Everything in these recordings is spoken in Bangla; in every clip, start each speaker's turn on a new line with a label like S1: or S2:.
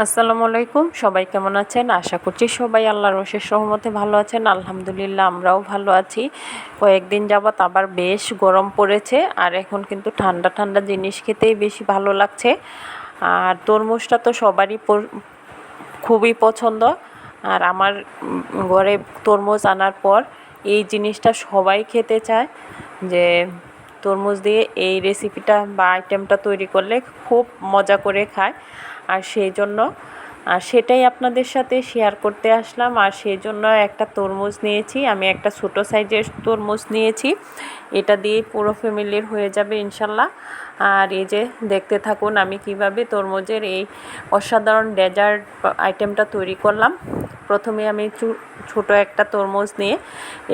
S1: আসসালামু আলাইকুম। সবাই কেমন আছেন? আশা করছি সবাই আল্লাহর অশেষ সহমতে ভালো আছেন। আলহামদুলিল্লাহ আমরাও ভালো আছি। কয়েকদিন যাবৎ আবার বেশ গরম পড়েছে আর এখন কিন্তু ঠান্ডা ঠান্ডা জিনিস খেতেই বেশি ভালো লাগছে। আর তরমুজটা তো সবারই খুবই পছন্দ। আর আমার ঘরে তরমুজ আনার পর এই জিনিসটা সবাই খেতে চায় যে তরমুজ দিয়ে এই রেসিপিটা বা আইটেমটা তৈরি করলে খুব মজা করে খায়। আর সেই জন্য, আর সেটাই আপনাদের সাথে শেয়ার করতে আসলাম। আর সেই জন্য একটা তরমুজ নিয়েছি। আমি একটা ছোটো সাইজের তরমুজ নিয়েছি। এটা দিয়ে পুরো ফ্যামিলির হয়ে যাবে ইনশাল্লাহ। আর এই যে দেখতে থাকুন আমি কীভাবে তরমুজের এই অসাধারণ ডেজার্ট আইটেমটা তৈরি করলাম। প্রথমে আমি ছোট একটা তরমুজ নিয়ে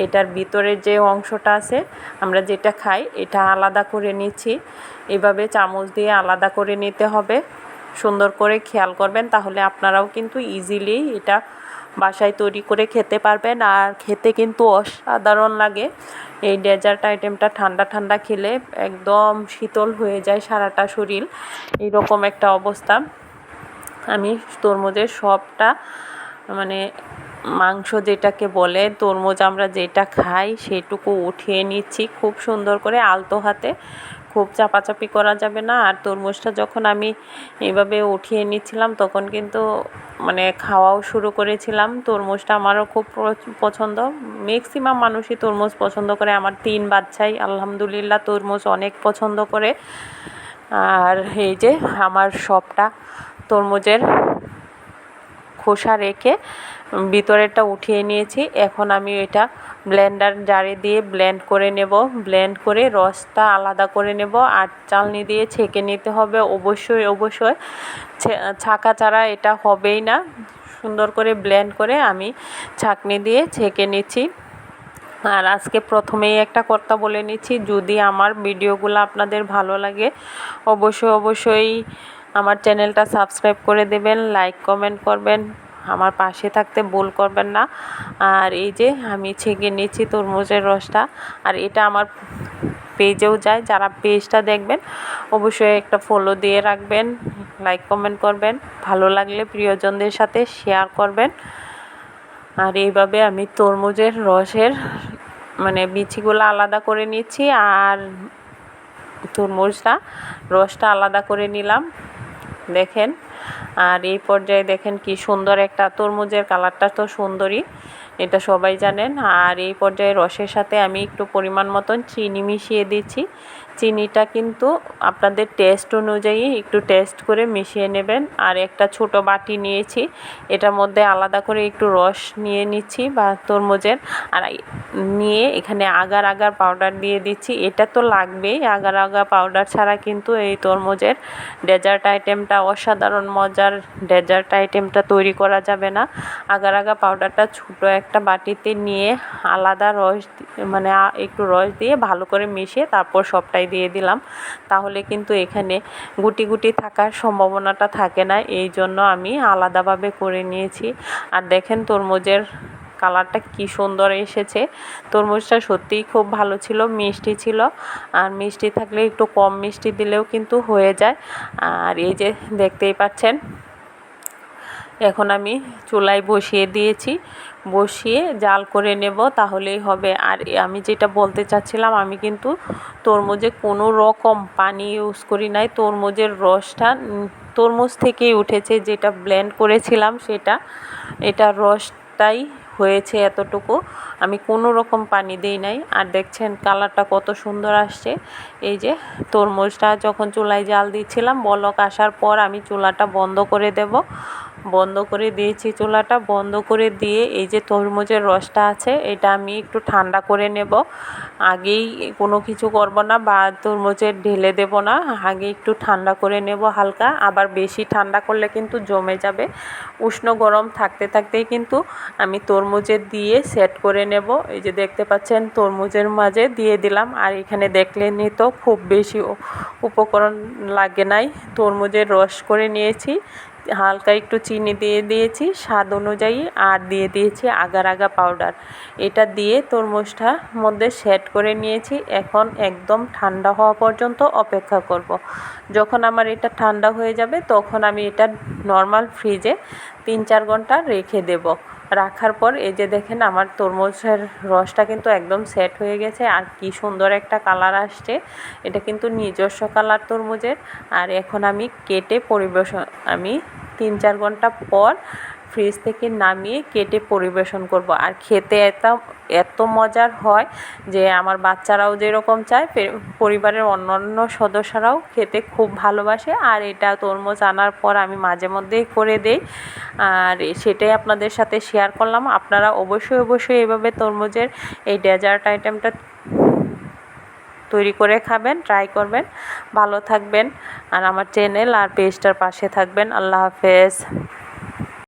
S1: এটার ভিতরে যে অংশটা আছে, আমরা যেটা খাই, এটা আলাদা করে নিচ্ছি। এভাবে চামচ দিয়ে আলাদা করে নিতে হবে। সুন্দর করে খেয়াল করবেন, তাহলে আপনারাও কিন্তু ইজিলি এটা বাসায় তৈরি করে খেতে পারবেন। আর খেতে কিন্তু অসাধারণ লাগে। এই ডেজার্ট আইটেমটা ঠান্ডা ঠান্ডা খেলে একদম শীতল হয়ে যায় সারাটা শরীর। এরকম একটা অবস্থা। আমি তরমুজের সবটা মানে মাংস যেটাকে বলে, তরমুজ আমরা যেটা খাই সেটুকু উঠিয়ে নিচ্ছি খুব সুন্দর করে আলতো হাতে। খুব চাপাচাপি করা যাবে না। আর তরমুজটা যখন আমি এভাবে উঠিয়ে নিচ্ছিলাম, তখন কিন্তু মানে খাওয়াও শুরু করেছিলাম। তরমুজটা আমারও খুব পছন্দ। ম্যাক্সিমাম মানুষই তরমুজ পছন্দ করে। আমার তিন বাচ্চাই, আলহামদুলিল্লাহ, তরমুজ অনেক পছন্দ করে। আর এই যে আমার সবটা তরমুজের খোসা রেখে ভিতরেরটা উঠিয়ে নিয়েছি। এখন আমি এটা ব্লেন্ডার জারে দিয়ে ব্লেন্ড করে নেব। ব্লেন্ড করে রসটা আলাদা করে নেব আর চালনি দিয়ে ছেঁকে নিতে হবে। অবশ্যই অবশ্যই। ছাকা ছাড়া এটা হবেই না। সুন্দর করে ব্লেন্ড করে আমি ছাঁকনি দিয়ে ছেঁকে নিচ্ছি। আর আজকে প্রথমেই একটা কথা বলে নিচ্ছি, যদি আমার ভিডিওগুলো আপনাদের ভালো লাগে, অবশ্যই অবশ্যই আমার চ্যানেলটা সাবস্ক্রাইব করে দেবেন লাইক কমেন্ট করবেন, আমার পাশে থাকতে ভুল করবেন না। আর এই যে আমি ছেঁকে নিচ্ছি তরমুজের রসটা, আর এটা আমার পেজেও যায়, যারা পেজটা দেখবেন, অবশ্যই একটা ফলো দিয়ে রাখবেন লাইক কমেন্ট করবেন। ভালো লাগলে প্রিয়জনদের সাথে শেয়ার করবেন। আর এইভাবে আমি তরমুজের রসের মানে বিচিগুলো আলাদা করে নিচ্ছি, আর তরমুজটা রসটা আলাদা করে নিলাম। দেখেন আর এই পর্যায়ে দেখেন কি সুন্দর একটা তরমুজের কালারটা তো সুন্দরই, এটা সবাই জানেন। আর এই পর্যায়ে রসের সাথে আমি একটু পরিমাণ মতন চিনি মিশিয়ে দিচ্ছি। চিনিটা কিন্তু আপনাদের টেস্ট অনুযায়ী একটু টেস্ট করে মিশিয়ে নেবেন। আর একটা ছোট বাটি নিয়েছি, এটার মধ্যে আলাদা করে একটু রস নিয়ে নিচ্ছি বা তরমুজের। আর নিয়ে এখানে আগার আগার পাউডার দিয়ে দিচ্ছি। এটা তো লাগবেই, আগার আগা পাউডার ছাড়া কিন্তু এই তরমুজের ডেজার্ট আইটেমটা অসাধারণ মজার ডেজার্ট আইটেমটা তৈরি করা যাবে না। আগার আগা পাউডারটা ছোটো একটা বাটিতে নিয়ে আলাদা রস মানে একটু রস দিয়ে ভালো করে মিশিয়ে তারপর সবটাই দিয়ে দিলাম। তাহলে কিন্তু এখানে গুটি গুটি থাকার সম্ভাবনাটা থাকে না। এই জন্য আমি আলাদাভাবে করে নিয়েছি। আর দেখেন তরমুজের কালারটা কি সুন্দর এসেছে। তরমুজটা সত্যিই খুব ভালো ছিল, মিষ্টি ছিল। আর মিষ্টি থাকলে একটু কম মিষ্টি দিলেও কিন্তু হয়ে যায়। আর এই যে দেখতেই পাচ্ছেন, এখন আমি চুলায় বসিয়ে দিয়েছি। বসিয়ে জাল করে নেব, তাহলেই হবে। আর আমি যেটা বলতে চাচ্ছিলাম, আমি কিন্তু তরমুজে কোনো রকম পানি ইউজ করি নাই। তরমুজের রসটা তরমুজ থেকেই উঠেছে, যেটা ব্লেন্ড করেছিলাম সেটা। এটা রসটাই হয়েছে এতটুকু। আমি কোনো রকম পানি দিই নাই। আর দেখছেন কালারটা কত সুন্দর আসছে। এই যে তরমুজটা যখন চুলায় জাল দিচ্ছিলাম, বলক আসার পর আমি চুলাটা বন্ধ করে দেব। বন্ধ করে দিয়েছি চুলাটা। বন্ধ করে দিয়ে এই যে তরমুজের রসটা আছে, এটা আমি একটু ঠান্ডা করে নেব। আগেই কোনো কিছু করব না বা তরমুজের ঢেলে দেব না, আগে একটু ঠান্ডা করে নেব হালকা। আবার বেশি ঠান্ডা করলে কিন্তু জমে যাবে। উষ্ণ গরম থাকতে থাকতেই কিন্তু আমি তরমুজের দিয়ে সেট করে নেব। এই যে দেখতে পাচ্ছেন, তরমুজের মাঝে দিয়ে দিলাম। আর এখানে দেখলেনই তো খুব বেশি উপকরণ লাগে নাই। তরমুজের রস করে নিয়েছি। হালকা একটু চিনি দিয়ে দিয়েছি, স্বাদ অনুযায়ী, আর দিয়ে দিয়েছি আগার আগা পাউডার এটা দিয়ে তরমুজটা মধ্যে সেট করে নিয়েছি, এখন একদম ঠান্ডা হওয়া পর্যন্ত অপেক্ষা করব। যখন আমার এটা ঠান্ডা হয়ে যাবে, তখন আমি এটা নর্মাল ফ্রিজে তিন চার ঘণ্টা রেখে দেব রাখার পর এই যে দেখেন আমার তরমুজের রসটা কিন্তু একদম সেট হয়ে গেছে। আর কি সুন্দর একটা কালার আসছে। এটা কিন্তু নিজস্ব কালার তরমুজের। আর এখন আমি কেটে পরিবেশন আমি তিন চার ঘণ্টা পর ফ্রিজ থেকে নামিয়ে কেটে পরিবেশন করব। আর খেতে এত এত মজার হয় যে আমার বাচ্চারাও যেরকম চায় পরিবারের অন্যান্য সদস্যরাও খেতে খুব ভালোবাসে। আর এটা তরমুজ আনার পর আমি মাঝে মধ্যেই করে দেই। আর সেটাই আপনাদের সাথে শেয়ার করলাম। আপনারা অবশ্যই অবশ্যই এভাবে তরমুজের এই ডেজার্ট আইটেমটা তৈরি করে খাবেন ট্রাই করবেন। ভালো থাকবেন। আর আমার চ্যানেল আর পেজটার পাশে থাকবেন। আল্লাহ হাফেজ।